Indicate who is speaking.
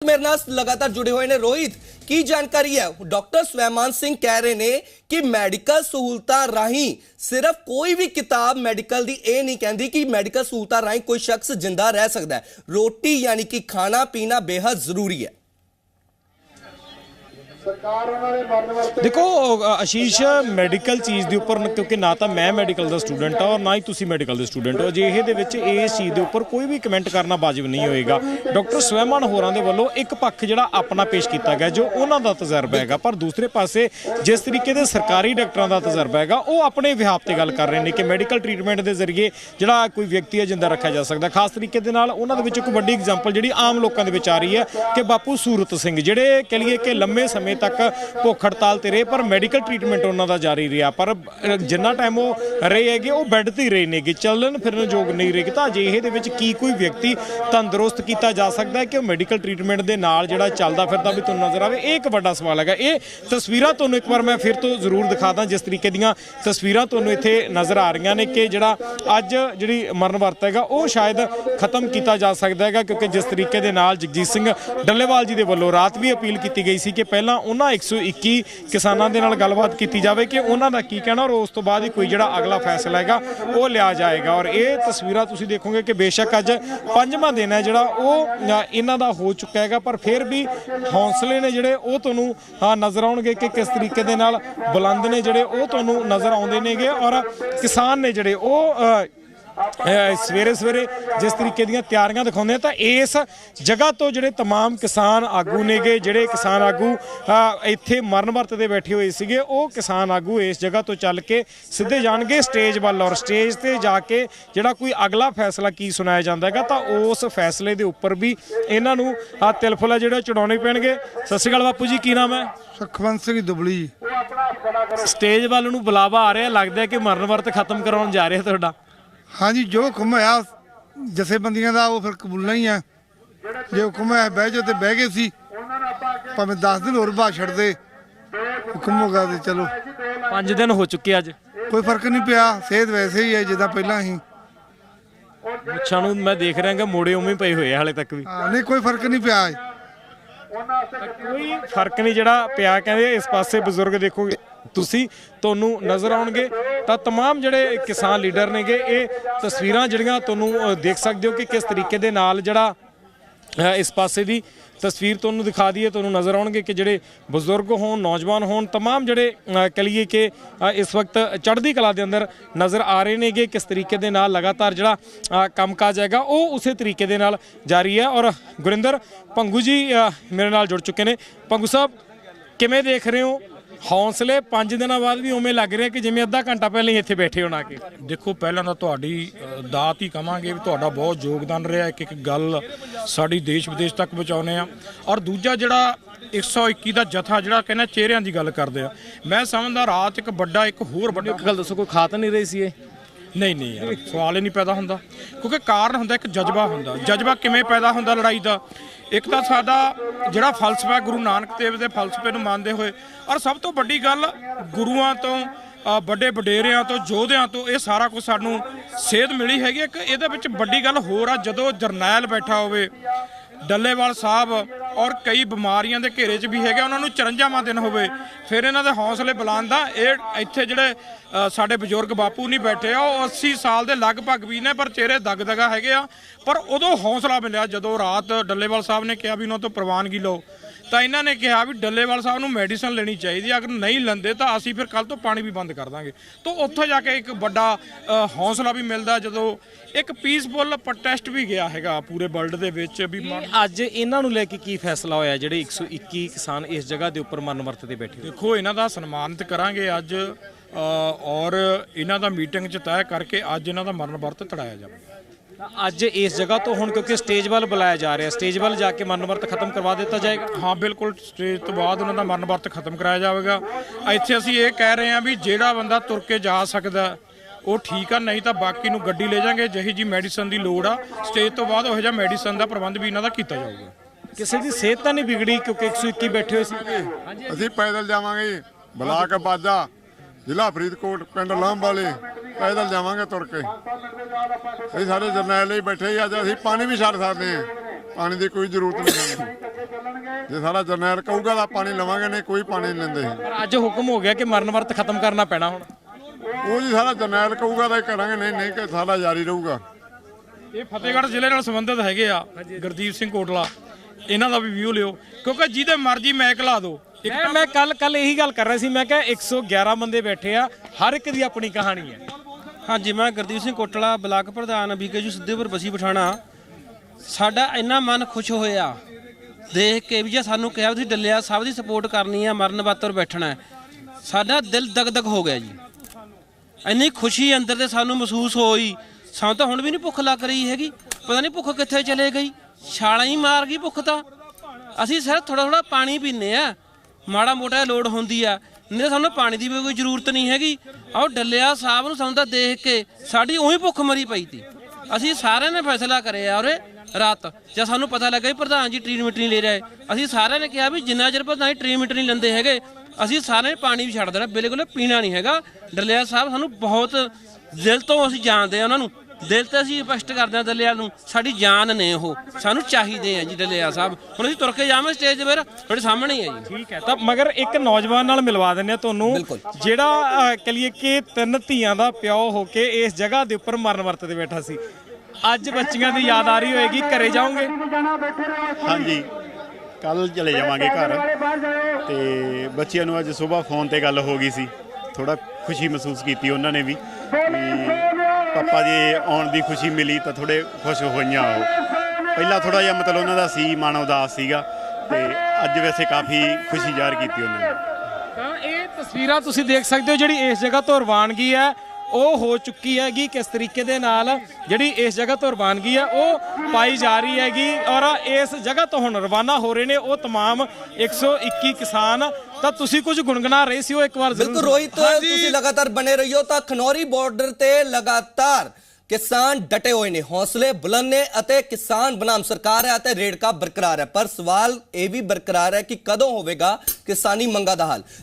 Speaker 1: ਮੇਰੇ ਨਾਲ ਲਗਾਤਾਰ ਜੁੜੇ ਹੋਏ ਨੇ ਰੋਹਿਤ ਕੀ ਜਾਣਕਾਰੀ ਹੈ ਡਾਕਟਰ ਸਵੈਮਾਨ ਸਿੰਘ ਕਹਿ ਰਹੇ ਨੇ ਕਿ ਮੈਡੀਕਲ ਸਹੂਲਤਾਂ ਰਾਹੀਂ ਸਿਰਫ ਕੋਈ ਵੀ ਕਿਤਾਬ ਮੈਡੀਕਲ ਦੀ ਇਹ ਨਹੀਂ ਕਹਿੰਦੀ ਕਿ ਮੈਡੀਕਲ ਸਹੂਲਤਾਂ ਰਾਹੀਂ ਕੋਈ ਸ਼ਖਸ ਜਿੰਦਾ ਰਹਿ ਸਕਦਾ ਹੈ ਰੋਟੀ ਯਾਨੀ ਕਿ ਖਾਣਾ ਪੀਣਾ ਬੇहद ਜ਼ਰੂਰੀ ਹੈ
Speaker 2: ਦੇਖੋ ਆਸ਼ੀਸ਼ ਮੈਡੀਕਲ ਚੀਜ਼ ਦੇ ਉੱਪਰ ਕਿਉਂਕਿ ਨਾ ਤਾਂ ਮੈਂ ਮੈਡੀਕਲ ਦਾ ਸਟੂਡੈਂਟ ਆ ਔਰ ਨਾ ਹੀ ਤੁਸੀਂ ਮੈਡੀਕਲ ਦੇ ਸਟੂਡੈਂਟ ਹੋ। ਜੇ ਇਹ ਦੇ ਵਿੱਚ ਇਸ ਚੀਜ਼ ਦੇ ਉੱਪਰ ਕੋਈ ਵੀ ਕਮੈਂਟ ਕਰਨਾ ਵਾਜਬ ਨਹੀਂ ਹੋਏਗਾ। ਡਾਕਟਰ ਸਵੈਮਨ ਹੋਰਾਂ ਦੇ ਵੱਲੋਂ ਇੱਕ ਪੱਖ ਜਿਹੜਾ ਆਪਣਾ ਪੇਸ਼ ਕੀਤਾ ਗਿਆ, ਜੋ ਉਹਨਾਂ ਦਾ ਤਜਰਬਾ ਹੈਗਾ। ਪਰ ਦੂਸਰੇ ਪਾਸੇ, ਜਿਸ ਤਰੀਕੇ ਦੇ ਸਰਕਾਰੀ ਡਾਕਟਰਾਂ ਦਾ ਤਜਰਬਾ ਹੈਗਾ, ਉਹ ਆਪਣੇ ਵਿਹਾਪ ਤੇ ਗੱਲ ਕਰ ਰਹੇ ਨੇ ਕਿ ਮੈਡੀਕਲ ਟ੍ਰੀਟਮੈਂਟ ਦੇ ਜ਼ਰੀਏ ਜਿਹੜਾ ਕੋਈ ਵਿਅਕਤੀ ਹੈ, ਜਿੰਦਾ ਰੱਖਿਆ ਜਾ ਸਕਦਾ। ਖਾਸ ਤਰੀਕੇ ਦੇ ਨਾਲ ਉਹਨਾਂ ਦੇ ਵਿੱਚ ਇੱਕ ਵੱਡੀ ਐਗਜ਼ਾਮਪਲ ਜਿਹੜੀ ਆਮ ਲੋਕਾਂ ਦੇ ਵਿੱਚ ਆ ਰਹੀ ਹੈ ਕਿ ਬਾਪੂ ਸੂਰਤ ਸਿੰਘ, ਜਿਹੜੇ ਕਹ ਲਈਏ ਕਿ ਲੰਮੇ ਸਮੇਂ ਤੱਕ ਭੁੱਖ ਹੜਤਾਲ ਤੇ ਰਹੇ, ਪਰ ਮੈਡੀਕਲ ਟ੍ਰੀਟਮੈਂਟ ਉਹਨਾਂ ਦਾ ਜਾਰੀ ਰਿਹਾ। ਪਰ ਜਿੰਨਾ ਟਾਈਮ ਉਹ ਰਹੇ ਹੈਗੇ, ਉਹ ਬੈੱਡ ਤੇ ਰਹੇ ਨੇਗੇ। ਚੱਲਣ ਫਿਰਨ ਯੋਗ ਨਹੀਂ ਰਹੇ। ਤਾਂ ਅਜਿਹੇ ਦੇ ਵਿੱਚ ਕੀ ਕੋਈ ਵਿਅਕਤੀ ਤੰਦਰੁਸਤ ਕੀਤਾ ਜਾ ਸਕਦਾ ਹੈ ਕਿ ਉਹ ਮੈਡੀਕਲ ਟ੍ਰੀਟਮੈਂਟ ਦੇ ਨਾਲ ਜਿਹੜਾ ਚੱਲਦਾ ਫਿਰਦਾ ਵੀ ਤੁਹਾਨੂੰ ਨਜ਼ਰ ਆਵੇ? ਇਹ ਇੱਕ ਵੱਡਾ ਸਵਾਲ ਹੈਗਾ। ਇਹ ਤਸਵੀਰਾਂ ਤੁਹਾਨੂੰ ਇੱਕ ਵਾਰ ਮੈਂ ਫਿਰ ਤੋਂ ਜ਼ਰੂਰ ਦਿਖਾ ਦਾਂ, ਜਿਸ ਤਰੀਕੇ ਦੀਆਂ ਤਸਵੀਰਾਂ ਤੁਹਾਨੂੰ ਇੱਥੇ ਨਜ਼ਰ ਆ ਰਹੀਆਂ ਨੇ ਕਿ ਜਿਹੜਾ ਅੱਜ ਜਿਹੜੀ ਮਰਨ ਵਰਤ ਹੈਗਾ, ਉਹ ਸ਼ਾਇਦ ਖਤਮ ਕੀਤਾ ਜਾ ਸਕਦਾ ਹੈਗਾ, ਕਿਉਂਕਿ ਜਿਸ ਤਰੀਕੇ ਦੇ ਨਾਲ ਜਗਜੀਤ ਸਿੰਘ ਡੱਲੇਵਾਲ ਜੀ ਦੇ ਵੱਲੋਂ ਰਾਤ ਵੀ ਅਪੀਲ ਕੀਤੀ ਗਈ ਸੀ ਕਿ ਪਹਿਲਾਂ ਉਹਨਾਂ 121 ਕਿਸਾਨਾਂ ਦੇ ਨਾਲ ਗੱਲਬਾਤ ਕੀਤੀ ਜਾਵੇ ਕਿ ਉਹਨਾਂ ਦਾ ਕੀ ਕਹਿਣਾ ਔਰ ਉਸ ਤੋਂ ਬਾਅਦ ਹੀ ਕੋਈ ਜਿਹੜਾ ਅਗਲਾ ਫੈਸਲਾ ਹੈਗਾ, ਉਹ ਲਿਆ ਜਾਏਗਾ। ਔਰ ਇਹ ਤਸਵੀਰਾਂ ਤੁਸੀਂ ਦੇਖੋਗੇ ਕਿ ਬੇਸ਼ੱਕ ਅੱਜ ਪੰਜਵਾਂ ਦਿਨ ਹੈ ਜਿਹੜਾ ਉਹ ਇਹਨਾਂ ਦਾ ਹੋ ਚੁੱਕਾ ਹੈਗਾ, ਪਰ ਫਿਰ ਵੀ ਹੌਸਲੇ ਨੇ ਜਿਹੜੇ ਉਹ ਤੁਹਾਨੂੰ ਨਜ਼ਰ ਆਉਣਗੇ ਕਿ ਕਿਸ ਤਰੀਕੇ ਦੇ ਨਾਲ ਬੁਲੰਦ ਨੇ ਜਿਹੜੇ ਉਹ ਤੁਹਾਨੂੰ ਨਜ਼ਰ ਆਉਂਦੇ ਨੇਗੇ। ਔਰ ਕਿਸਾਨ ਨੇ ਜਿਹੜੇ ਉਹ ਸਵੇਰੇ ਸਵੇਰੇ ਜਿਸ ਤਰੀਕੇ ਦੀਆਂ ਤਿਆਰੀਆਂ ਦਿਖਾਉਂਦੇ ਆ ਤਾਂ ਇਸ ਜਗ੍ਹਾ ਤੋਂ ਜਿਹੜੇ तमाम ਕਿਸਾਨ ਆਗੂ ਨੇਗੇ ਜਿਹੜੇ ਕਿਸਾਨ ਆਗੂ ਅ, ਇੱਥੇ ਮਰਨ ਵਰਤ ਦੇ ਬੈਠੇ ਹੋਏ ਸੀਗੇ ਉਹ ਕਿਸਾਨ ਆਗੂ ਇਸ ਜਗ੍ਹਾ ਤੋਂ ਚੱਲ ਕੇ ਸਿੱਧੇ ਜਾਣਗੇ ਸਟੇਜ ਵੱਲ ਔਰ ਸਟੇਜ ਤੇ ਜਾ ਕੇ ਜਿਹੜਾ ਕੋਈ ਅਗਲਾ ਫੈਸਲਾ ਕੀ ਸੁਣਾਇਆ ਜਾਂਦਾ ਹੈਗਾ ਤਾਂ ਉਸ ਫੈਸਲੇ ਦੇ ਉੱਪਰ ਵੀ ਇਹਨਾਂ ਨੂੰ ਆ ਤਿਲਫੁਲਾ ਜਿਹੜੇ ਚੜਾਉਣੇ ਪੈਣਗੇ ਸਤਿ ਸ਼੍ਰੀ ਅਕਾਲ ਬਾਪੂ ਜੀ ਕੀ ਨਾਮ ਹੈ
Speaker 3: ਸੁਖਵੰਤ ਸਿੰਘ ਦੁਬਲੀ
Speaker 2: ਸਟੇਜ ਵੱਲ ਨੂੰ ਬੁਲਾਵਾ ਆ ਰਿਹਾ ਲੱਗਦਾ ਹੈ ਕਿ ਮਰਨ ਵਰਤ ਖਤਮ ਕਰਾਉਣ ਜਾ ਰਿਹਾ ਤੁਹਾਡਾ
Speaker 3: ਹਾਂਜੀ ਜੋ ਹੁਕਮ ਹੋਇਆ ਜਥੇਬੰਦੀਆਂ ਦਾ ਉਹ ਫਿਰ ਕਬੂਲਣਾ ਹੀ ਆ। ਜੇ ਹੁਕਮ ਹੋਇਆ ਬਹਿ ਜਾਓ ਤੇ ਬਹਿ ਗਏ ਸੀ। ਭਾਵੇਂ 10 ਦਿਨ ਹੋਰ ਬਾਅਦ ਛੱਡਦੇ ਹੁਕਮ ਹੋ ਗਿਆ ਤੇ ਚਲੋ।
Speaker 2: 5 ਦਿਨ ਹੋ ਚੁੱਕੇ ਅੱਜ।
Speaker 3: ਕੋਈ ਫ਼ਰਕ ਨਹੀਂ ਪਿਆ ਸਿਹਤ ਵੈਸੇ ਹੀ ਹੈ ਜਿੱਦਾਂ ਪਹਿਲਾਂ ਸੀ।
Speaker 2: ਮੁੱਛਾਂ ਨੂੰ ਮੈਂ ਦੇਖ ਰਿਹਾ ਕਿ ਮੋੜੇ ਉਵੇਂ ਹੀ ਪਏ ਹੋਏ ਆ ਹਾਲੇ ਤੱਕ ਵੀ।
Speaker 3: ਹਾਂ, ਨਹੀਂ ਕੋਈ ਫ਼ਰਕ ਨਹੀਂ ਪਿਆ।
Speaker 2: ਕੋਈ ਫ਼ਰਕ ਨਹੀਂ ਜਿਹੜਾ ਪਿਆ ਕਹਿੰਦੇ ਇਸ ਪਾਸੇ ਬਜ਼ੁਰਗ ਦੇਖੋਗੇ। ਤੁਸੀਂ ਤੁਹਾਨੂੰ ਨਜ਼ਰ ਆਉਣਗੇ। ਤਾਂ तमाम ਜਿਹੜੇ ਕਿਸਾਨ ਲੀਡਰ ਨੇਗੇ ਇਹ ਤਸਵੀਰਾਂ ਜਿਹੜੀਆਂ ਤੁਹਾਨੂੰ ਅ, ਦੇਖ ਸਕਦੇ ਹੋ ਕਿ ਕਿਸ ਤਰੀਕੇ ਦੇ ਨਾਲ ਜਿਹੜਾ ਅ, ਇਸ ਪਾਸੇ ਦੀ ਤਸਵੀਰ ਤੁਹਾਨੂੰ ਦਿਖਾ ਦਈਏ ਤੁਹਾਨੂੰ ਨਜ਼ਰ ਆਉਣਗੇ ਕਿ ਜਿਹੜੇ ਬਜ਼ੁਰਗ ਹੋਣ ਨੌਜਵਾਨ ਹੋਣ तमाम ਜਿਹੜੇ ਅ, ਕਹ ਲਈਏ ਕਿ ਅ, ਇਸ ਵਕਤ ਚੜ੍ਹਦੀ ਕਲਾ ਦੇ ਅੰਦਰ ਨਜ਼ਰ ਆ ਰਹੇ ਨੇਗੇ ਕਿਸ ਤਰੀਕੇ ਦੇ ਨਾਲ ਲਗਾਤਾਰ ਜਿਹੜਾ ਅ, ਕੰਮਕਾਜ ਹੈਗਾ ਉਹ ਉਸੇ ਤਰੀਕੇ ਦੇ ਨਾਲ ਜਾਰੀ ਹੈ ਔਰ ਗੁਰਿੰਦਰ ਪੰਗੂ ਜੀ ਅ, ਮੇਰੇ ਨਾਲ ਜੁੜ ਚੁੱਕੇ ਨੇ ਪੰਗੂ ਸਾਹਿਬ ਕਿਵੇਂ ਦੇਖ ਰਹੇ ਹੋ ਹੌਸਲੇ 5 ਦਿਨਾਂ ਬਾਅਦ ਵੀ ਉਵੇਂ ਲੱਗ ਰਿਹਾ ਕਿ ਜਿਵੇਂ ਅੱਧਾ ਘੰਟਾ ਪਹਿਲਾਂ ਹੀ ਇੱਥੇ ਬੈਠੇ ਹੋਣਾ ਕੇ।
Speaker 4: ਦੇਖੋ ਪਹਿਲਾਂ ਤਾਂ ਤੁਹਾਡੀ ਦਾਤ ਹੀ ਕਵਾਂਗੇ ਵੀ ਤੁਹਾਡਾ ਬਹੁਤ ਯੋਗਦਾਨ ਰਿਹਾ ਇੱਕ ਇੱਕ ਗੱਲ ਸਾਡੀ ਦੇਸ਼ ਵਿਦੇਸ਼ ਤੱਕ ਪਹੁੰਚਾਉਨੇ ਆ ਔਰ ਦੂਜਾ ਜਿਹੜਾ 121 ਦਾ ਜਥਾ ਜਿਹੜਾ ਕਹਿੰਦਾ ਚਿਹਰਿਆਂ ਦੀ ਗੱਲ ਕਰਦੇ ਆ। ਮੈਂ ਸਮਝਦਾ ਰਾਤ ਇੱਕ ਵੱਡਾ ਇੱਕ ਹੋਰ ਵੱਡਾ
Speaker 2: ਗੱਲ ਦੱਸੋ ਕੋਈ ਖਾ ਤਾਂ ਨਹੀਂ ਰਹੀ ਸੀ ਇਹ?
Speaker 4: ਨਹੀਂ ਨਹੀਂ ਯਾਰ, ਸਵਾਲ ਹੀ ਨਹੀਂ ਪੈਦਾ ਹੁੰਦਾ। ਕਿਉਂਕਿ ਕਾਰਨ ਹੁੰਦਾ, ਇੱਕ ਜਜ਼ਬਾ ਹੁੰਦਾ। ਜਜ਼ਬਾ ਕਿਵੇਂ ਪੈਦਾ ਹੁੰਦਾ ਲੜਾਈ ਦਾ? ਇੱਕ ਤਾਂ ਸਾਡਾ ਜਿਹੜਾ ਫਲਸਫਾ ਗੁਰੂ ਨਾਨਕ ਦੇਵ ਦੇ ਫਲਸਫੇ ਨੂੰ ਮੰਨਦੇ ਹੋਏ, ਔਰ ਸਭ ਤੋਂ ਵੱਡੀ ਗੱਲ ਗੁਰੂਆਂ ਤੋਂ ਵੱਡੇ ਵਡੇਰਿਆਂ ਤੋਂ, ਯੋਧਿਆਂ ਤੋਂ, ਇਹ ਸਾਰਾ ਕੁਝ ਸਾਨੂੰ ਸੇਧ ਮਿਲੀ ਹੈਗੀ ਇੱਕ ਇਹਦੇ ਵਿੱਚ ਵੱਡੀ ਗੱਲ ਹੋਰ ਆ, ਜਦੋਂ ਜਰਨੈਲ ਬੈਠਾ ਹੋਵੇ, ਡੱਲੇਵਾਲ ਸਾਹਿਬ ਔਰ ਕਈ ਬਿਮਾਰੀਆਂ ਦੇ ਘੇਰੇ 'ਚ ਵੀ ਹੈਗੇ ਉਹਨਾਂ ਨੂੰ 54ਵਾਂ ਦਿਨ ਹੋਵੇ। ਫਿਰ ਇਹਨਾਂ ਦੇ ਹੌਸਲੇ ਬੁਲੰਦ ਆ। ਇਹ ਇੱਥੇ ਜਿਹੜੇ ਸਾਡੇ ਬਜ਼ੁਰਗ ਬਾਪੂ ਨਹੀਂ ਬੈਠੇ ਆ, ਉਹ 80 ਸਾਲ ਦੇ ਲਗਭਗ ਵੀ ਨੇ, ਪਰ ਚਿਹਰੇ ਦਗਦਗਾ ਹੈਗੇ ਆ। ਪਰ ਉਦੋਂ ਹੌਸਲਾ ਮਿਲਿਆ ਜਦੋਂ ਰਾਤ ਡੱਲੇਵਾਲ ਸਾਹਿਬ ਨੇ ਕਿਹਾ ਵੀ ਉਹਨਾਂ ਤੋਂ ਪ੍ਰਵਾਨਗੀ ਲਓ। ਤਾਂ ਇਹਨਾਂ ਨੇ ਕਿਹਾ ਵੀ ਡੱਲੇਵਾਲ ਸਾਹਿਬ ਨੂੰ ਮੈਡੀਸਨ ਲੈਣੀ ਚਾਹੀਦੀ ਹੈ ਅਗਰ ਨਹੀਂ ਲੈਂਦੇ ਤਾਂ ਅਸੀਂ ਫਿਰ ਕੱਲ ਤੋਂ ਪਾਣੀ ਵੀ ਬੰਦ ਕਰ ਦਾਂਗੇ। ਤਾਂ ਉੱਥੇ ਜਾ ਕੇ ਇੱਕ ਵੱਡਾ ਅ, ਹੌਸਲਾ ਵੀ ਮਿਲਦਾ ਜਦੋਂ ਇੱਕ ਪੀਸਫੁਲ ਪ੍ਰੋਟੈਸਟ ਵੀ ਗਿਆ ਹੈਗਾ ਪੂਰੇ ਵਰਲਡ ਦੇ ਵਿੱਚ ਵੀ
Speaker 2: ਅੱਜ ਇਹਨਾਂ ਨੂੰ ਲੈ ਕੇ ਕੀ ਫੈਸਲਾ ਹੋਇਆ ਜਿਹੜੇ 121 ਕਿਸਾਨ ਇਸ ਜਗ੍ਹਾ ਦੇ ਉੱਪਰ ਮਰਨ ਵਰਤ ਤੇ ਬੈਠੇ ਹੋਏ?
Speaker 4: ਦੇਖੋ ਇਹਨਾਂ ਦਾ ਸਨਮਾਨਿਤ ਕਰਾਂਗੇ ਅੱਜ ਅ, ਔਰ ਇਹਨਾਂ ਦਾ ਮੀਟਿੰਗ 'ਚ ਤੈਅ ਕਰਕੇ ਅੱਜ ਇਹਨਾਂ ਦਾ ਮਰਨ ਵਰਤ ਤੜਾਇਆ ਜਾਵੇਗਾ।
Speaker 2: ਅੱਜ ਇਸ ਜਗ੍ਹਾ ਤੋਂ ਹੁਣ ਕਿਉਂਕਿ ਸਟੇਜ ਵੱਲ ਬੁਲਾਇਆ ਜਾ ਰਿਹਾ ਸਟੇਜ ਵੱਲ ਜਾ ਕੇ ਮਰਨ ਵਰਤ ਖਤਮ ਕਰਵਾ ਦਿੱਤਾ ਜਾਏਗਾ?
Speaker 4: ਹਾਂ ਬਿਲਕੁਲ ਸਟੇਜ ਤੋਂ ਬਾਅਦ ਉਹਨਾਂ ਦਾ ਮਰਨ ਵਰਤ ਖਤਮ ਕਰਾਇਆ ਜਾਵੇਗਾ। ਇੱਥੇ ਅਸੀਂ ਇਹ ਕਹਿ ਰਹੇ ਹਾਂ ਵੀ ਜਿਹੜਾ ਬੰਦਾ ਤੁਰ ਕੇ ਜਾ ਸਕਦਾ ਉਹ ਠੀਕ ਆ ਨਹੀਂ ਤਾਂ ਬਾਕੀ ਨੂੰ ਗੱਡੀ ਲੈ ਜਾਾਂਗੇ ਜਿਹੀ ਜੀ ਮੈਡੀਸਨ ਦੀ ਲੋੜ ਆ। ਸਟੇਜ ਤੋਂ ਬਾਅਦ ਉਹ ਜਿਹਾ ਮੈਡੀਸਨ ਦਾ ਪ੍ਰਬੰਧ ਵੀ ਇਹਨਾਂ ਦਾ ਕੀਤਾ ਜਾਊਗਾ।
Speaker 2: ਕਿਸੇ ਦੀ ਸਿਹਤ ਤਾਂ ਨਹੀਂ ਵਿਗੜੀ ਕਿਉਂਕਿ 121 ਬੈਠੇ ਹੋਏ ਸੀ?
Speaker 5: ਅਸੀਂ ਪੈਦਲ ਜਾਵਾਂਗੇ। ਬਲਾਕ ਬਾਜਾ। ਜ਼ਿਲ੍ਹਾ ਫਰੀਦਕੋਟ ਪਿੰਡ ਲਾਂਭ ਵਾਲੇ ਪੈਦਲ ਜਾਵਾਂਗੇ ਤੁਰ ਕੇ। ਇਹ ਸਾਰੇ ਜਰਨੈਲ ਹੀ ਬੈਠੇ ਹੀ ਅੱਜ ਅਸੀਂ ਪਾਣੀ ਵੀ ਛੱਡ ਸਕਦੇ ਹਾਂ। ਪਾਣੀ ਦੀ ਕੋਈ ਜ਼ਰੂਰਤ ਨਹੀਂ ਸਾਨੂੰ। ਜੇ ਸਾਡਾ ਜਰਨੈਲ ਕਹੂਗਾ ਤਾਂ ਪਾਣੀ ਲਵਾਂਗੇ ਨਹੀਂ ਕੋਈ ਪਾਣੀ ਨਹੀਂ ਲੈਂਦੇ। ਅਸੀਂ।
Speaker 2: ਪਰ ਅੱਜ ਹੁਕਮ ਹੋ ਗਿਆ ਕਿ ਮਰਨ ਵਰਤ ਖਤਮ ਕਰਨਾ ਪੈਣਾ ਹੁਣ।
Speaker 5: ਉਹ ਜੀ ਸਾਡਾ ਜਰਨੈਲ ਕਹੂਗਾ ਤਾਂ ਇਹ ਕਰਾਂਗੇ ਨਹੀਂ ਨਹੀਂ ਕਿ ਸਾਡਾ ਜਾਰੀ ਰਹੂਗਾ।
Speaker 4: ਇਹ ਫਤਿਹਗੜ੍ਹ ਜ਼ਿਲ੍ਹੇ ਨਾਲ ਸੰਬੰਧਿਤ ਹੈਗੇ ਆ ਗੁਰਦੀਪ ਸਿੰਘ ਕੋਟਲਾ। ਇਹਨਾਂ ਦਾ ਵੀ ਵਿਊ ਲਿਓ। ਕਿਉਂਕਿ ਜਿਹਦੇ ਮਰਜ਼ੀ ਮੈਕ ਲਾ ਦਿਓ। ਇੱਕ
Speaker 2: ਮੈਂ ਮੈਂ ਕੱਲ ਕੱਲ ਇਹੀ ਗੱਲ ਕਰ ਰਿਹਾ ਸੀ, ਮੈਂ ਕਿਹਾ 111 ਬੰਦੇ ਬੈਠੇ ਆ, ਹਰ ਇੱਕ ਦੀ ਆਪਣੀ ਕਹਾਣੀ ਹੈ।
Speaker 6: ਹਾਂਜੀ, ਮੈਂ ਗੁਰਦੀਪ ਸਿੰਘ ਕੋਟਲਾ, ਬਲਾਕ ਪ੍ਰਧਾਨ ਬੀਕੇਯੂ ਸਿੱਧੇਪੁਰ, ਬਸੀ ਪਠਾਣਾ। ਸਾਡਾ ਇੰਨਾ ਮਨ ਖੁਸ਼ ਹੋਇਆ, ਦੇਖ ਕੇ ਵੀ ਜੇ ਸਾਨੂੰ ਕਿਹਾ ਤੁਸੀਂ ਡੱਲਿਆ, ਸਭ ਦੀ ਸਪੋਰਟ ਕਰਨੀ ਆ, ਮਰਨ ਬਾਤਰ ਬੈਠਣਾ ਸਾਡਾ ਦਿਲ ਦਗਦਗ ਹੋ ਗਿਆ ਜੀ। ਇੰਨੀ ਖੁਸ਼ੀ ਅੰਦਰ ਤੇ ਸਾਨੂੰ ਮਹਿਸੂਸ ਹੋਈ। ਸਾਨੂੰ ਤਾਂ ਹੁਣ ਵੀ ਨਹੀਂ ਭੁੱਖ ਲੱਗ ਰਹੀ ਹੈਗੀ। ਪਤਾ ਨਹੀਂ ਭੁੱਖ ਕਿੱਥੇ ਚਲੇ ਗਈ। ਛਾਲਾਂ ਹੀ ਮਾਰ ਗਈ ਭੁੱਖ ਤਾਂ। ਅਸੀਂ ਸਿਰ ਥੋੜਾ ਥੋੜਾ ਪਾਣੀ ਪੀਨੇ ਆ। ਮਾੜਾ ਮੋਟਾ ਲੋੜ ਹੁੰਦੀ ਆ। ਨਹੀਂ ਸਾਨੂੰ ਪਾਣੀ ਦੀ ਵੀ ਕੋਈ ਜ਼ਰੂਰਤ ਨਹੀਂ ਹੈਗੀ। ਆਹ ਡੱਲਿਆ ਸਾਹਿਬ ਨੂੰ ਸਾਨੂੰ ਤਾਂ ਦੇਖ ਕੇ ਸਾਡੀ ਉਹੀ ਭੁੱਖ ਮਰੀ ਪਈ ਤੀ ਅਸੀਂ ਸਾਰਿਆਂ ਨੇ ਫੈਸਲਾ ਕਰਿਆ ਔਰੇ ਰਾਤ। ਜਦ ਸਾਨੂੰ ਪਤਾ ਲੱਗਾ ਵੀ ਪ੍ਰਧਾਨ ਜੀ ਟ੍ਰੀਟਮੈਂਟ ਨਹੀਂ ਲੈ ਰਹੇ। ਅਸੀਂ ਸਾਰਿਆਂ ਨੇ ਕਿਹਾ ਵੀ ਜਿੰਨਾ ਚਿਰ ਪ੍ਰਧਾਨ ਜੀ ਟ੍ਰੀਟਮੈਂਟ ਨਹੀਂ ਲੈਂਦੇ ਹੈਗੇ, ਅਸੀਂ ਸਾਰਿਆਂ ਨੇ ਪਾਣੀ ਵੀ ਛੱਡ ਦੇਣਾ। ਬਿਲਕੁਲ ਪੀਣਾ ਨਹੀਂ ਹੈਗਾ। ਡੱਲਿਆ ਸਾਹਿਬ ਸਾਨੂੰ ਬਹੁਤ ਦਿਲ ਤੋਂ ਅਸੀਂ ਜਾਣਦੇ ਆ ਉਹਨਾਂ ਨੂੰ। ਦਿਲ ਤੇ ਅਸੀਂ ਸਪਸ਼ਟ ਕਰਦੇ ਆ ਦਲਿਆ ਨੂੰ ਸਾਡੀ ਜਾਨ ਨੇ ਉਹ ਸਾਨੂੰ ਚਾਹੀਦੇ ਆ ਜੀ ਦਲਿਆ ਸਾਹਿਬ। ਹੁਣ ਅਸੀਂ ਤੁਰ ਕੇ ਜਾਵਾਂ ਸਟੇਜ ਤੇ ਫਿਰ ਤੁਹਾਡੇ ਸਾਹਮਣੇ ਹੀ ਆ ਜੀ।
Speaker 2: ਠੀਕ ਹੈ ਤਾਂ ਮਗਰ ਇੱਕ ਨੌਜਵਾਨ ਨਾਲ ਮਿਲਵਾ ਦਿੰਦੇ ਆ ਤੁਹਾਨੂੰ। ਜਿਹੜਾ ਕਹੀਏ ਕਿ ਤਿੰਨ ਧੀਆਂ ਦਾ ਪਿਓ ਹੋ ਕੇ ਇਸ ਜਗ੍ਹਾ ਦੇ ਉੱਪਰ ਮਰਨ ਵਰਤ ਤੇ ਬੈਠਾ ਸੀ। ਅੱਜ ਬੱਚੀਆਂ ਦੀ ਯਾਦ ਆ ਰਹੀ ਹੋਏਗੀ ਘਰੇ ਜਾਓਗੇ?
Speaker 7: ਹਾਂਜੀ। ਕੱਲ ਚਲੇ ਜਾਵਾਂਗੇ ਘਰ। ਤੇ ਬੱਚਿਆਂ ਨੂੰ ਅੱਜ ਸਵੇਰ ਫੋਨ ਤੇ ਗੱਲ ਹੋ ਗਈ ਸੀ। ਥੋੜਾ ਖੁਸ਼ੀ ਮਹਿਸੂਸ ਕੀਤੀ ਉਹਨਾਂ ਨੇ ਵੀ। ਪਾਪਾ ਜੀ ਆਉਣ ਦੀ ਖੁਸ਼ੀ ਮਿਲੀ ਤਾਂ ਥੋੜੇ ਖੁਸ਼ ਹੋਈਆਂ ਉਹ। ਪਹਿਲਾਂ ਥੋੜਾ ਜਿਹਾ ਮਤਲਬ ਉਹਨਾਂ ਦਾ ਸੀ, ਮਨ ਉਦਾਸ ਸੀਗਾ ਤੇ ਅੱਜ ਵੈਸੇ ਕਾਫੀ ਖੁਸ਼ੀ ਜ਼ਾਹਰ ਕੀਤੀ ਉਹਨਾਂ ਨੇ।
Speaker 2: ਤਾਂ ਇਹ ਤਸਵੀਰਾਂ ਤੁਸੀਂ ਦੇਖ ਸਕਦੇ ਹੋ ਜਿਹੜੀ ਇਸ ਜਗ੍ਹਾ ਤੋਂ ਰਵਾਨਗੀ ਹੈ। ਉਹ ਹੋ ਚੁੱਕੀ ਹੈਗੀ ਕਿਸ ਤਰੀਕੇ ਦੇ ਨਾਲ ਜਿਹੜੀ ਇਸ ਜਗ੍ਹਾ ਤੋਂ ਰਵਾਨਗੀ ਹੈ ਉਹ ਪਾਈ ਜਾ ਰਹੀ ਹੈਗੀ ਔਰ ਇਸ ਜਗ੍ਹਾ ਤੋਂ ਹੁਣ ਰਵਾਨਾ ਹੋ ਰਹੇ ਨੇ ਉਹ तमाम 121 ਕਿਸਾਨ ਤਾਂ ਤੁਸੀਂ ਕੁਝ ਗੁੰਗਣਾ ਰਹੇ ਸੀ ਉਹ ਇੱਕ ਵਾਰ ਜ਼ਰੂਰ
Speaker 1: ਬਿਲਕੁਲ ਰੋਹਿਤ ਤੁਸੀਂ ਲਗਾਤਾਰ ਬਣੇ ਰਹੀਓ ਤਾਂ ਖਨੌਰੀ ਬਾਰਡਰ ਤੇ ਲਗਾਤਾਰ ਕਿਸਾਨ ਡਟੇ ਹੋਏ ਨੇ ਹੌਸਲੇ ਬੁਲੰਦ ਨੇ ਅਤੇ ਕਿਸਾਨ ਬਨਾਮ ਸਰਕਾਰ ਹੈ ਅਤੇ ਰੇੜਕਾ ਬਰਕਰਾਰ ਹੈ ਪਰ ਸਵਾਲ ਇਹ ਵੀ ਬਰਕਰਾਰ ਹੈ ਕਿ ਕਦੋਂ ਹੋਵੇਗਾ ਕਿਸਾਨੀ ਮੰਗਾਂ ਦਾ ਹੱਲ